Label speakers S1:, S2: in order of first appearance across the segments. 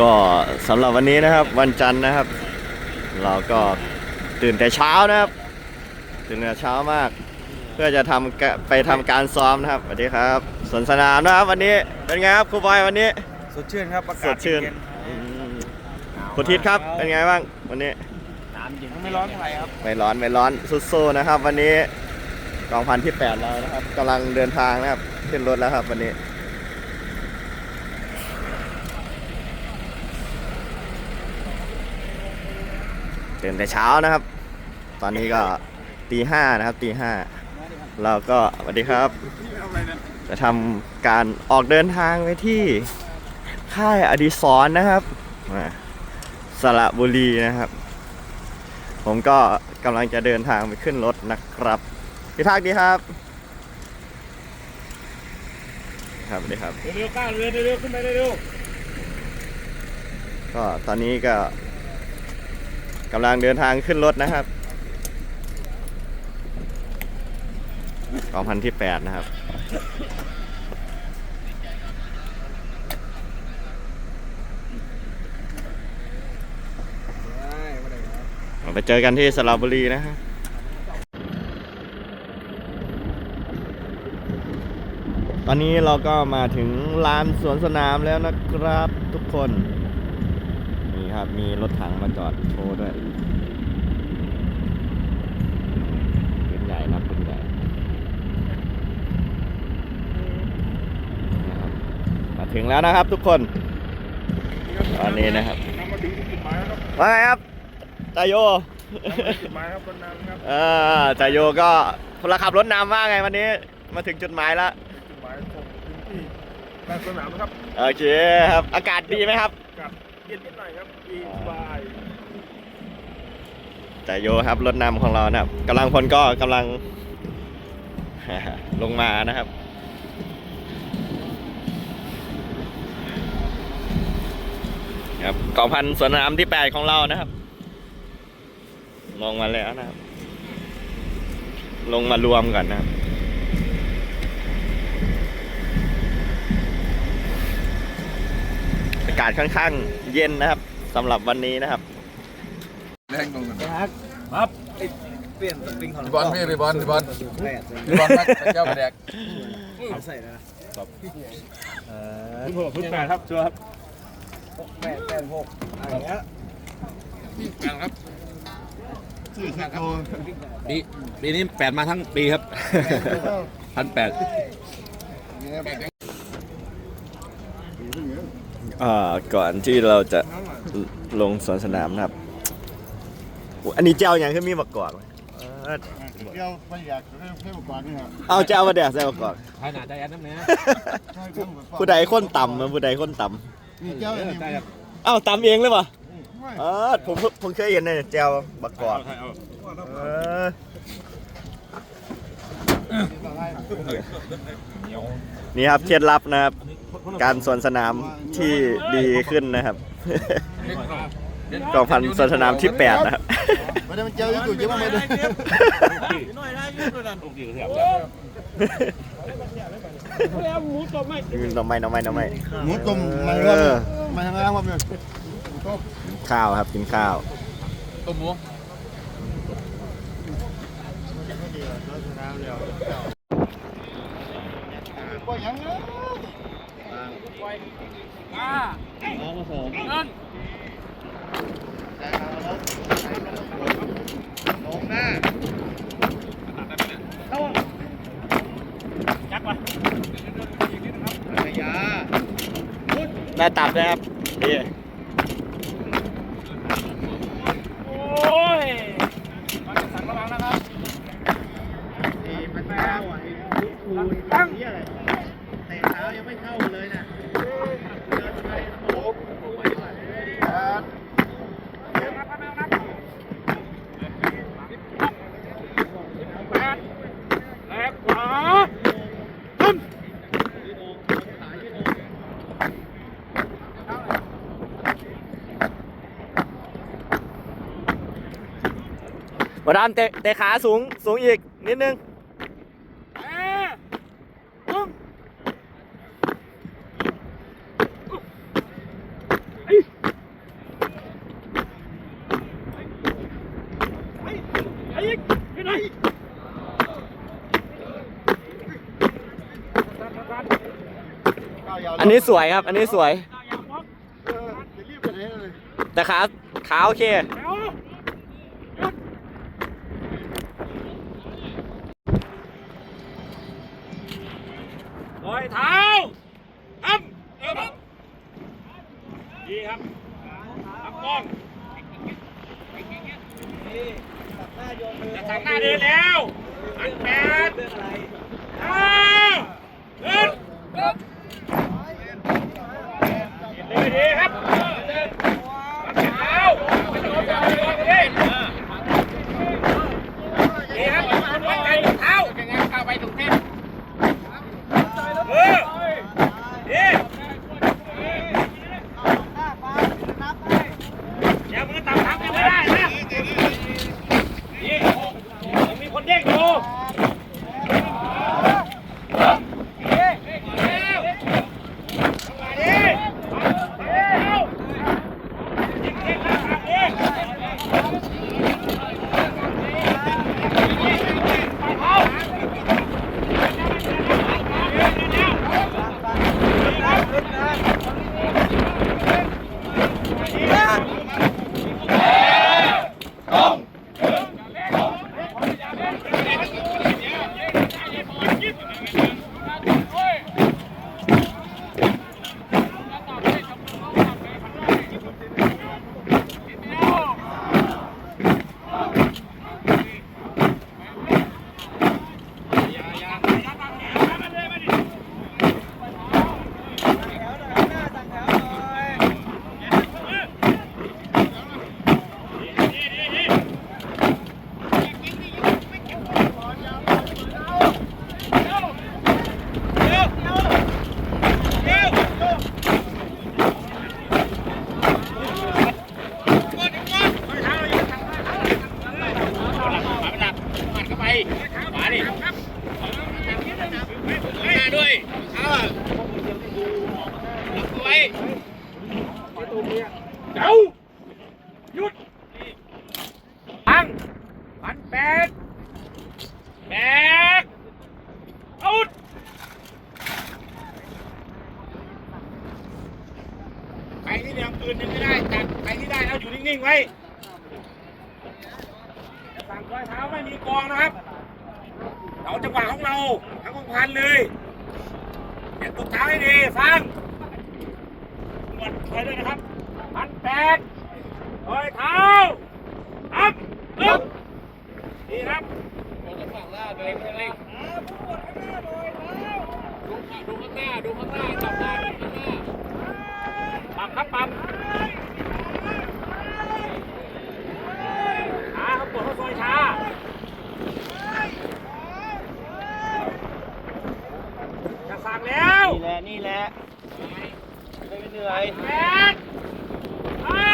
S1: ก็สำหรับวันนี้นะครับ วันจันทร์นะครับ เราก็ตื่นแต่เช้านะครับ ตื่นแต่เช้ามาก เพื่อจะทำกะไปทำการซ้อมนะครับสวัสดีครับสวนสนามนะครับ วันนี้เป็นไงครับครูบอยวันนี้
S2: สดชื่นครับอากาศ
S1: สดชื่น
S2: เย็
S1: อืมคุณทิศครับเป็นไงบ้างวันนี้
S2: น้ำเย็นไม่ร้อนเท่าไหร่ครับ
S1: ไม่ร้อนไม่ร้อนสู้ๆนะครับ วันนี้กองพันที่แปดเรานะครับกำลังเดินทางนะครับขึ้นรถแล้วครับวันนี้ ตื่นแต่เช้านะครับ ตอนนี้ก็ตีห้านะครับตีห้าเราก็สวัสดีครับ จะทำการออกเดินทางไปที่ค่ายอดิศรนะครับอ่าสระบุรีนะครับ ผมก็กำลังจะเดินทางไปขึ้นรถนะครับพี่ภาคดีครับ ครับสวัสดีครับ
S2: เร็วๆก้าวเร็วเร็วๆขึ้นไปเร็ว
S1: ก็ตอนนี้ก็ กำลังเดินทางขึ้นรถนะครับกองพันที่แปดนะครับ
S2: มา
S1: ไปเจอกันที่สระบุรีนะฮะตอนนี้เราก็มาถึงลานสวนสนามแล้วนะครับทุกคน นี่ครับ มีรถถังมาจอดโชว์ด้วยเป็นใหญ่นะครับเป็นใหญ่นะครับมาถึงแล้วนะครับทุกคน ตอนนี้นะครับ
S2: น้ำมาถึงจุดหมายแล้วครับ
S1: ว่าไงครับตายโย
S2: น้ำมาถึงจุดหมายครับคนน้ำครับ
S1: เออจ่าโยก็พลขับรถนำว่าไงวันนี้ มาถึงจุดหมายแล้ว
S2: จุดหมายส่งถึงที่ลานสนามนะครับ
S1: โอเคครับ อากาศดีไหมครับ
S2: กับเย็นนิดหน่อยครับ ดีสบาย
S1: จ่โยครับรถนำของเรานะครับกำลังพลก็กำลัง ลงมานะครับครับกองพันสวนนามที่แปดของเรานะครับ ลงมาแล้วนะครับ ลงมารวมก่อนนะครับอากาศค่อนข้างเย็นนะครับ สำหรับวันนี้นะครับ
S3: แรงตรงนั้น
S2: ครับเปลี่ยนสปริงของ
S3: พี่บอลพี่พี่บอลพี่บอล
S2: แปด
S3: พี่บอลไปไปเจ้าไปแดก
S2: ใส่นะเออพื้นหกพื้นแปดครับชัวร์ครับแปดแปดหกอะไรเงี้ย
S4: ปีปีนี้แปดมาทั้งปีครับพันแปด
S1: อ่าก่อนที่เราจะ ลงสวนสนามนะครับอุ๊ยอันนี้เจ้าอย่างขึ้นมีมากรอกไหมเออ
S5: เที่ยวไม่อยากเล่นเที่ยวก่อนนี่ครับ
S1: เอาเจ้ามาแดกใส่มากรอก
S4: ขนาดใจแอนน้ำเนี้ย
S1: ผู้ใดค้นต่ำนะผู้ใดค้นต่
S5: นี่เจ้าอันนี้ำ
S1: เอ้าต่ำเองเลยปะอ๋อผมผมเคยเห็นในเจ้าบักกรอกเออนี่ครับเคล็ดลับนะครับ การสวนสนามที่ดีขึ้นนะครับ กองพันสวนสนามที่8นะครับ
S5: ไม่ได้มันเจ้าอยู่ตัวเจ้าไม่ได้
S1: น้องไม้น้องไม้น้องไม้
S5: หมูต้มมา
S1: เอ
S5: เรื่อ
S1: อ
S5: มาทางล่างว่าเนี่ย
S1: ข้าวครับกินข้าว
S3: ต้มหมู
S5: ก็ยังเนอะ ลงหน้า
S2: ยักษ์วะ
S5: ระยะ
S1: ได้ตับนะครับดี
S2: บ
S5: ดา
S1: มเตะเตะขาสูงสูงอีกนิดนึง
S2: อั
S1: นนี้สวยครับ อันนี้สวย แต่ขาขาโอเค
S2: รอยเท้าอ้ำเออครับดีครับรับกล้องจะทำหน้าเดินแล้วอันแปดห้าเดินเดีดีครั เก็บตุกเท้าให้ดีฟังหมดไปด้วยนะครับพันแปดรอยเท้าอัพอึ๊บดีครับปรับครับปรับช้าครับปวดเข้าซอยช้า จะสั่งแล้ว
S1: นี่แหละไม่เหนื่อย
S2: แปดห้า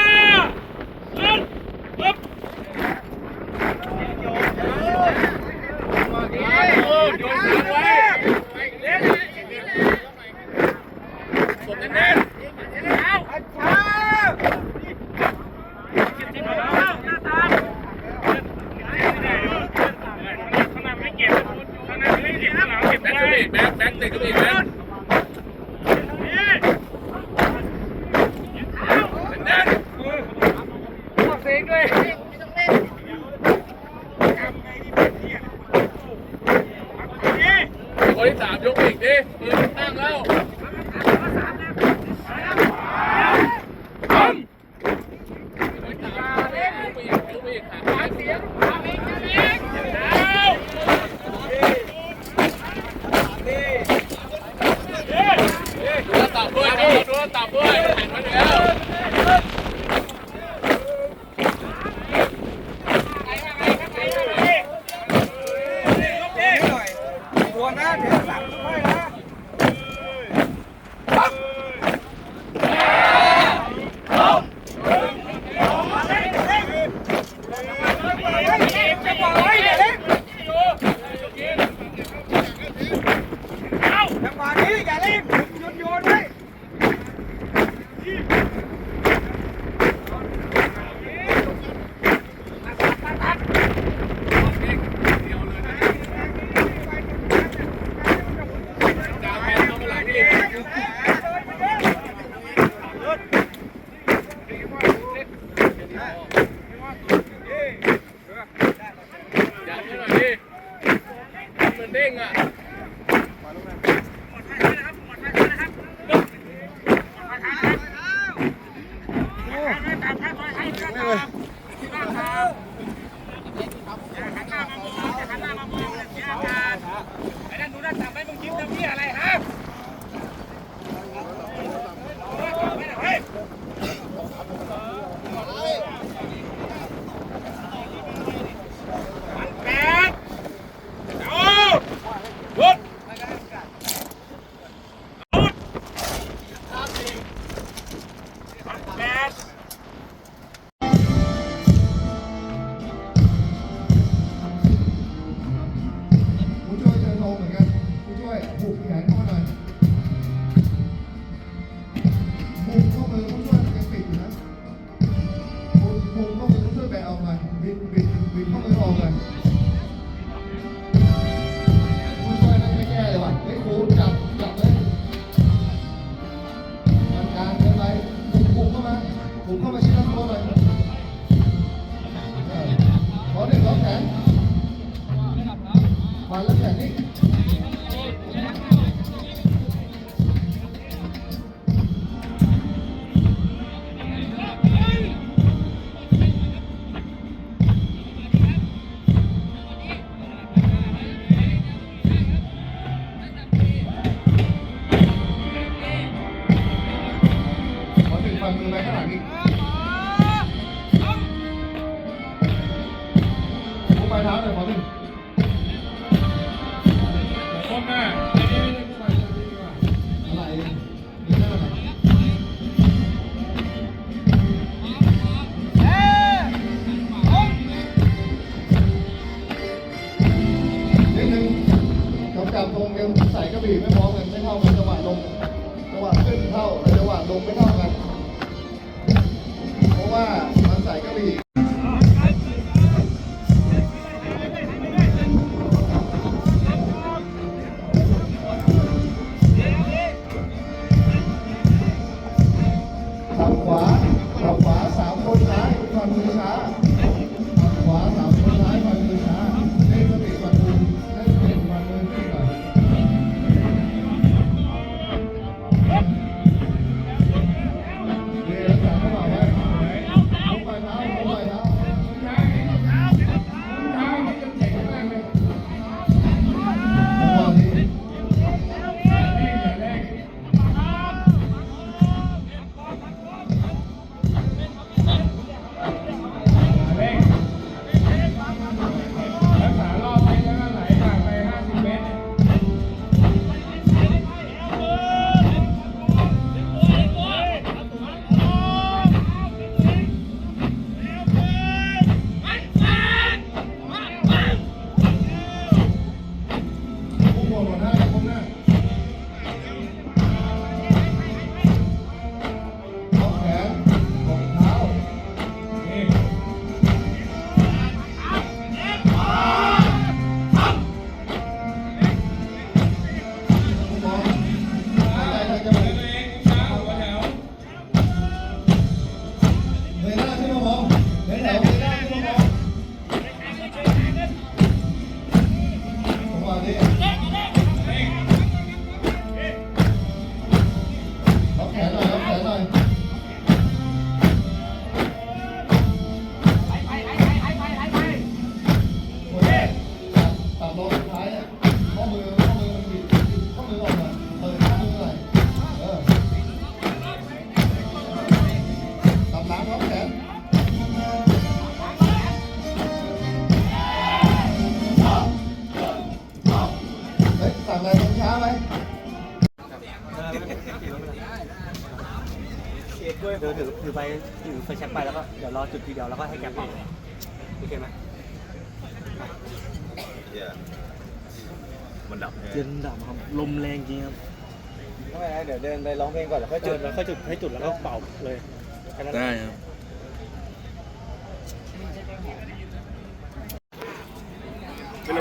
S2: หนึ่งปึ๊บโยนโยนทิ้งไว้เล่นกดแน่นๆเอาช้าจิบจิบเอาหน้าตาข้างหน้าไม่เก็บข้างหน้าไม่เก็บข้างหลังเก็บได้แบงค์แบงค์ติดกับอีกแบงค์นี่ เดินต้องเสียงด้วยคนที่ สามยกอีกดิปื
S6: นตั้งแล้วีไม่พร้อม Amen. อไปถือไฟ
S5: แช็คไปแล้วก็เดี๋ยวรอจุดทีเดียวแล้วก็ให้แกเป่าโอเคไหมเหี้ย
S1: มันดับ
S5: เจนดับครับลมแรงจริงครับ
S6: ไม่ไรเดี๋ยวเดินไปร้องเพลงก่อนแล้วก็
S5: จุดแล้วก็จุดให้จุดแล้วก็เป่าเลยแค่นั้นแหละ
S3: ได้ครับ
S5: หน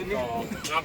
S5: ึ่งสองครับ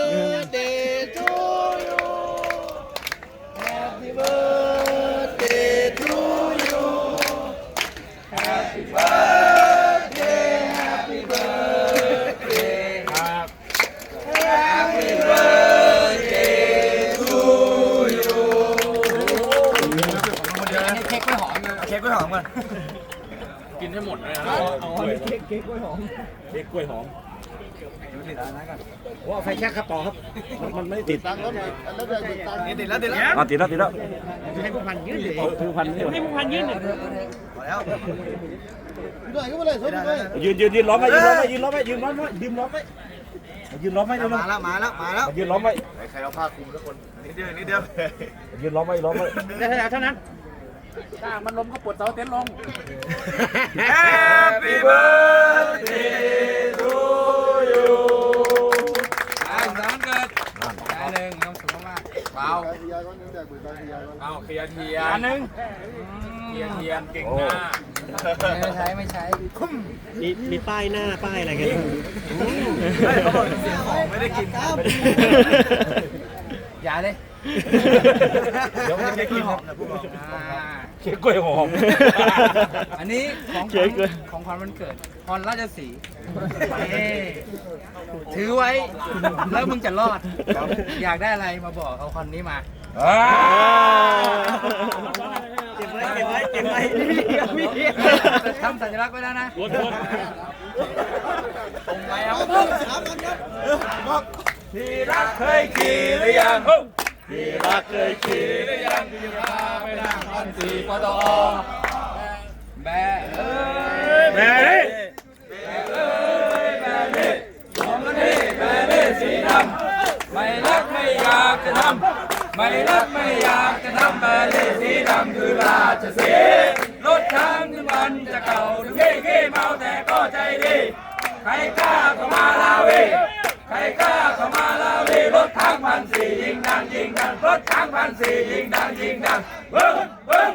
S3: เค้
S2: กกล้วยหอม
S4: ว่าไฟแช็กครับต่อครับ มันไม่ติด
S6: ตังค์แล้วอันนั้นได้ตังค์
S2: นี่ติดแล้วติดแล้ว
S4: อะติดแล้วติดแล้ว
S5: ให้ผู้พันยืดเลย
S4: คือพันนี่
S5: ให้ผู้พันยืดเลย
S2: พอแล้ว
S6: หน่อยก็ไม่ได้สดเลย
S4: ยืนยืนยืนล้อมไว้ยืนล้อมไว้ยืนล้อมไว้ยืนล้อมไว้ยืนล้อมไว้ยืนล้อมไว้เร็ว
S2: มาแล้วมาแล้วมาแล้ว
S4: ๆยืนล้อมไว้
S1: ใครเอาผ้าคลุมทุกคน
S2: นิดเดียวนิดเดียว
S4: ยืนล้อมไว้ล้อมไว้
S5: ได้เท่าไหร่เท่านั้น
S3: ถ้ามันล้มก็ปวดเสาเต็นท์ลง
S2: Happy birthday to you
S3: อ่าสามเกิดอันหนึ่งน้องสุขมากเบา
S6: การทียาก็นึกแต่บุญการทียาก็
S3: เอาเคลียร์เทียนอันหนึ่งเคลียร์เทียนเก่งมาก
S7: ไม่ใช้ไม่ใช้
S5: มีมีป้ายหน้าป้ายอะไรกัน
S2: เขาบอกเสียงของไม่ได้กิน
S7: อย่าเลย
S2: เดี๋ยวมันจะกินหอมนะพวกเรา
S7: อ่า
S4: เค้กกล้วยหอม
S7: อันนี้ของข
S1: เค้
S7: วั
S1: ก
S7: ญ
S1: เลย
S7: ของขวัญวันเกิดพรราชสีห์เอ้ถือไว้แล้วมึงจะรอด อยากได้อะไรมาบอกเอาคอนนี้มา
S5: เก็บไว้เก็บไว้เก็บไว้
S7: ทำสัญลักษณ์ไว้แล้วนะ
S2: ที่รักเคยขี่หรือยัง
S1: ที่รักเคยขี่
S7: สี่ปตอแบะเอ้ย
S2: แม่
S7: ไม่รักไม่อยากจะทำไม่รักไม่อยากจะทำแบะเลยสีดำคือราชสีห์รถช้างถึงวันจะเก่าถึงเก้เก้เมาแต่ก็ใจดี ใครกล้าก็มาลาวีใครกล้าก็มาลาวีรถทางพันสี่ยิงดังยิงดังร ถทางพันสี่ยิงดังยิงดังเบิ้งเบิ้ง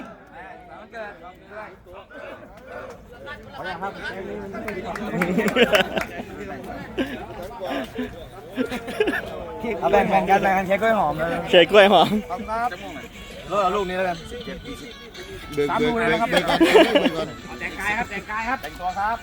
S2: เอาแบ่งแบ่งกันแบ่งกันเค้กกล้วยหอมเลย
S1: เค้กกล้วยหอม
S2: รถเอาลูกนี้แล้วกัน
S6: เบิกเบิกเบิกเบิกก่อนเบิกก่อน
S5: แต่งกายครับแต่งกายครับ
S2: แต่งตัวครับ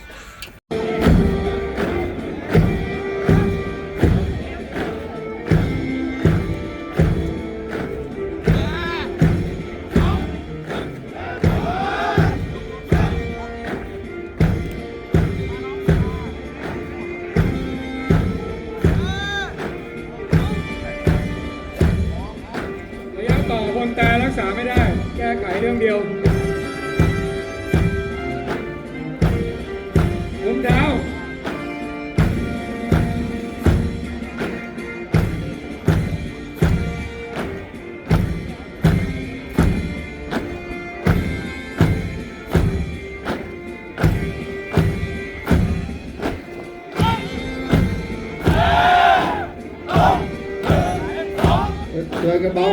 S8: เ